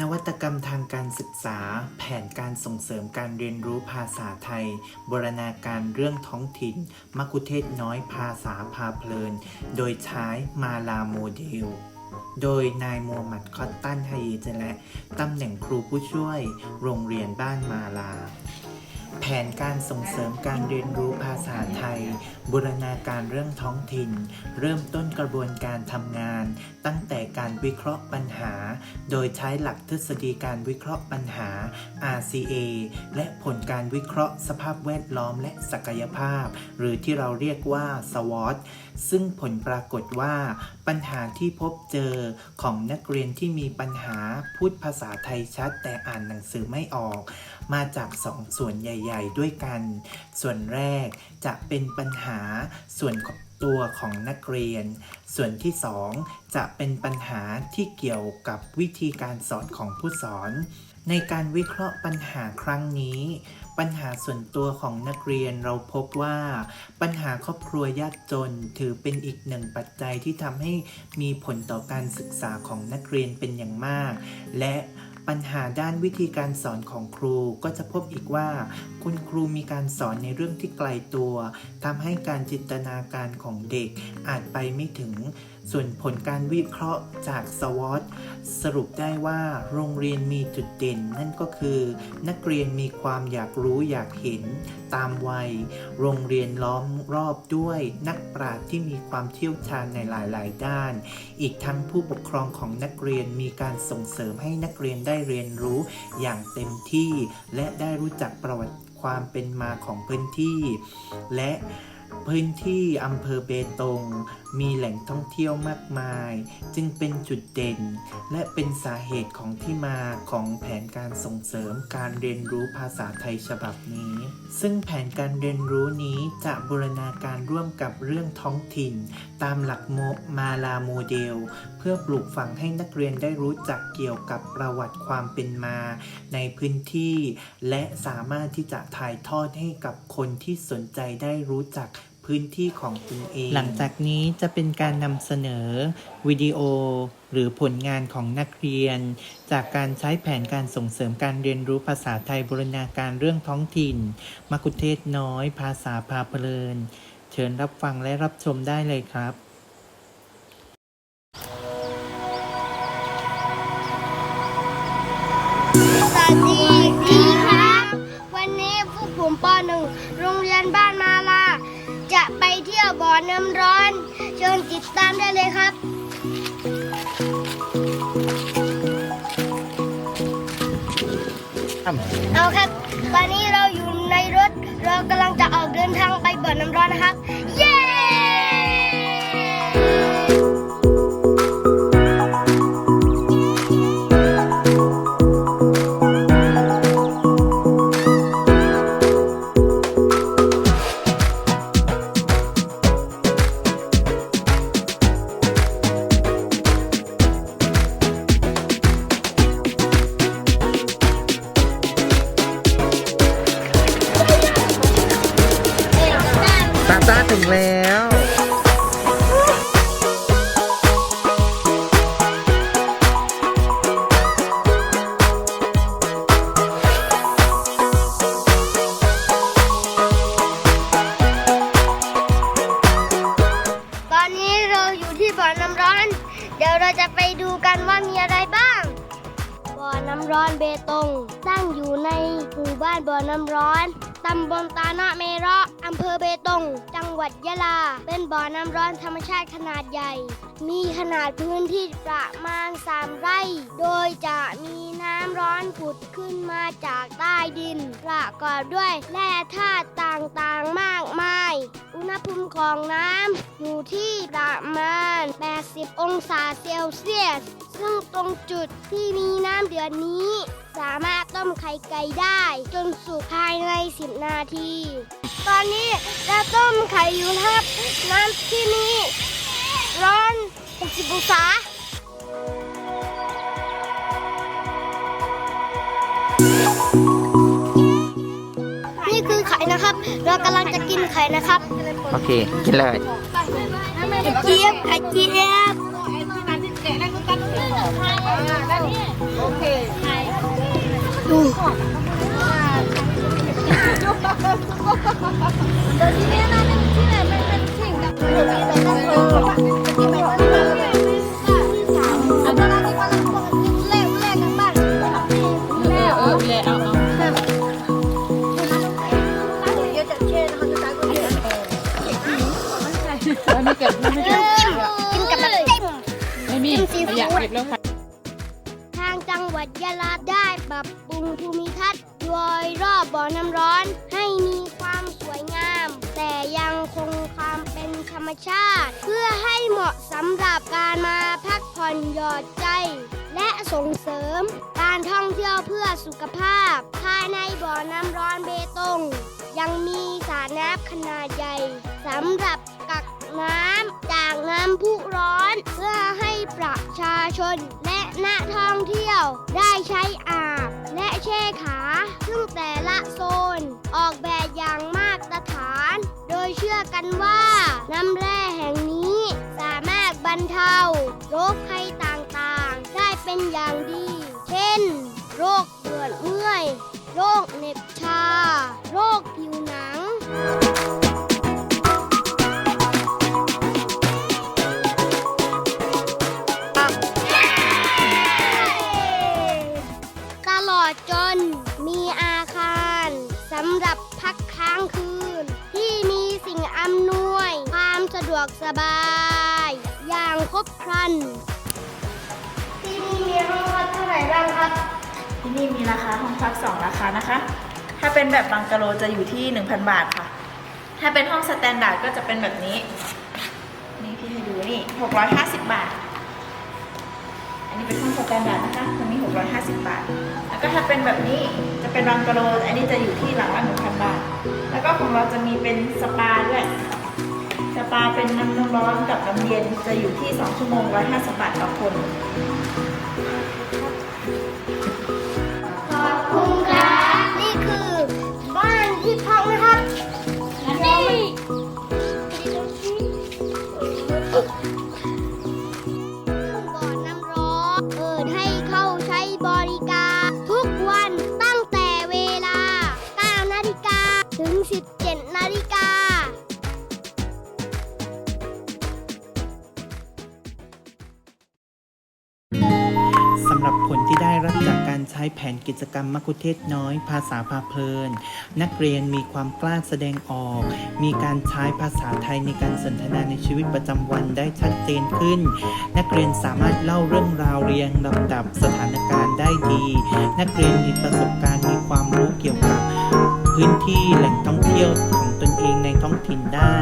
นวัตกรรมทางการศึกษา แผนการส่งเสริมการเรียนรู้ภาษาไทยบรณาการเรื่องท้องถิ่นมกุเทศน้อยภาษาพาเพลิน โดยใช้มาลาโมเดล โดยนายมูฮัมหมัดคอตตันไฮเยเจและตำแหน่งครูผู้ช่วย โรงเรียนบ้านมาลา แผนการส่งเสริมการเรียนรู้ภาษาไทย บูรณาการเรื่องท้องถิ่น เริ่มต้นกระบวนการทำงาน ตั้งแต่การวิเคราะห์ปัญหา โดยใช้หลักทฤษฎีการวิเคราะห์ปัญหา RCA และผลการวิเคราะห์สภาพแวดล้อมและศักยภาพ หรือที่เราเรียกว่า SWOT ซึ่งผลปรากฏว่า ปัญหาที่พบเจอของนักเรียนที่มีปัญหาพูดภาษาไทยชัด แต่อ่านหนังสือไม่ออก มาจากสองส่วนใหญ่ ๆ ด้วยกัน ส่วนแรกจะเป็นปัญหาส่วนของตัวของนักเรียน ส่วนที่สองจะเป็นปัญหาที่เกี่ยวกับวิธีการสอนของผู้สอน ในการวิเคราะห์ปัญหาครั้งนี้ ปัญหาส่วนตัวของนักเรียนเราพบว่า ปัญหาครอบครัวยากจน ถือเป็นอีกหนึ่งปัจจัยที่ทำให้มีผลต่อการศึกษาของนักเรียนเป็นอย่างมาก และปัญหาด้านวิธีการสอนของครูก็จะพบอีกว่า คุณครูมีการสอนในเรื่องที่ไกลตัวทำให้การจินตนาการของเด็กอาจไปไม่ถึง ส่วนผลการวิเคราะห์จากสวอตสรุปได้ว่าโรงเรียนมีจุดเด่น นั่นก็คือ นักเรียนมีความอยากรู้อยากเห็นตามวัย โรงเรียนล้อมรอบด้วยนักปราชญ์ที่มีความเชี่ยวชาญในหลาย ๆ ด้าน อีกทั้งผู้ปกครองของนักเรียนมีการส่งเสริมให้นักเรียนได้เรียนรู้อย่างเต็มที่ และได้รู้จักประวัติความเป็นมาของพื้นที่ และ พื้นที่อำเภอเบตง มีแหล่งท่องเที่ยวมากมาย จึงเป็นจุดเด่น และเป็นสาเหตุของที่มาของแผนการส่งเสริมการเรียนรู้ภาษาไทยฉบับนี้ ซึ่งแผนการเรียนรู้นี้จะบูรณาการร่วมกับเรื่องท้องถิ่น ตามหลักโมมาลาโมเดล เพื่อปลูกฝังให้นักเรียนได้รู้จักเกี่ยวกับประวัติความเป็นมา ในพื้นที่ และสามารถที่จะถ่ายทอดให้กับคนที่สนใจได้รู้จัก พื้นที่ของคุณเอง หลังจากนี้จะเป็นการนำเสนอวิดีโอ หรือผลงานของนักเรียน จากการใช้แผนการส่งเสริมการเรียนรู้ภาษาไทยบูรณาการเรื่องท้องถิ่นมกุเทศน้อย ภาษาพาเพลิน เชิญรับฟังและรับชมได้เลยครับ น้ำร้อนเชิญติดตามได้เลยครับเอาครับ ตอนนี้เราอยู่ในรถ เรากำลังจะออกเดินทางไปบ่อน้ำร้อนนะครับ เย้ำร้อนเบตง ตั้งอยู่ในหมู่บ้านบ่อน้ำร้อน ตำบลตาเนาะเมราะอำเภอเบตง จังหวัดยะลา เป็นบ่อน้ำร้อนธรรมชาติขนาดใหญ่ มีขนาดพื้นที่ประมาณ 3 ไร่ โดยจะมีน้ำร้อนผุดขึ้นมาจากใต้ดิน ประกอบด้วยแร่ธาตุต่างๆมากมาย อุณหภูมิของน้ำอยู่ที่ประมาณ 80 องศาเซลเซียส ซึ่งตรงจุดที่มีน้ำ เดือดนี้ สามารถต้มไข่ไก่ได้ จนสุกภายใน 10 นาที ตอนนี้เราต้มไข่อยู่นะครับ น้ำที่นี่ร้อน 60 องศานี่คือไข่นะครับ เรากำลังจะกินไข่นะครับ โอเค กินเลยไข่เจี๊ยบไข่เจี๊ยบโอ เคดูกินกับแบบเต็มไม่มีจิ้มซีฟู้ดอยากเก็บแล้วค่ะทางจังห วัดยะลาได้ปรับปรุงภูมิทัศน์โดยรอบบ่อน้ำร้อนให้มีความสวยงาม แต่ยังคงความเป็นธรรมชาติ เพื่อให้เหมาะสำหรับการมาพักผ่อนหยอดใจ และส่งเสริมการท่องเที่ยวเพื่อสุขภาพ ภายในบ่อน้ำร้อนเบตง ยังมีสระน้ำขนาดใหญ่สำหรับกักน้ำจากน้ำพุร้อน เพื่อให้ประชาชนและนักท่องเที่ยวได้ใช้อาบและแช่ขา ซึ่งแต่ละโซนออกแบบอย่างมาตรฐาน โดยเชื่อกันว่าน้ำแร่แห่งนี้สามารถบรรเทาโรคภัยต่างๆ ได้เป็นอย่างดี เช่น โรคเบื่อเมื่อย โรคเหน็บชา โรคผิวหนัง ดวกสบาย อย่างครบครัน ที่นี่มีห้องพักเท่าไหร่บ้างครับ ที่นี่มีราคาห้องพัก2ราคานะคะ ถ้าเป็นแบบบังกะโลจะอยู่ที่ 1,000 บาทค่ะ ถ้าเป็นห้องสแตนดาร์ดก็จะเป็นแบบนี้ นี่พี่ให้ดูนี่650 บาท อันนี้เป็นห้องสแตนดาร์ดนะคะตรงนี้650 บาท แล้วก็ถ้าเป็นแบบนี้จะเป็นบังกะโล อันนี้จะอยู่ที่หลังละ1,000 บาท แล้วก็ของเราจะมีเป็นสปาด้วย ปาเป็นน้ำร้อนกับน้ำเย็นจะอยู่ที่ 2 ชั่วโมง150บาทต่อคนำหรับผลที่ได้รับจากการใช้แผนกิจกรรมมัคคุเทศน้อย ภาษาพาเพลิน นักเรียนมีความกล้าแสดงออก มีการใช้ภาษาไทยในการสนทนาในชีวิตประจำวันได้ชัดเจนขึ้น นักเรียนสามารถเล่าเรื่องราวเรียงลำดับสถานการณ์ได้ดี นักเรียนมีประสบการณ์มีความรู้เกี่ยวกับ พื้นที่แหล่งท่องเที่ยวของตนเองในท้องถิ่นได้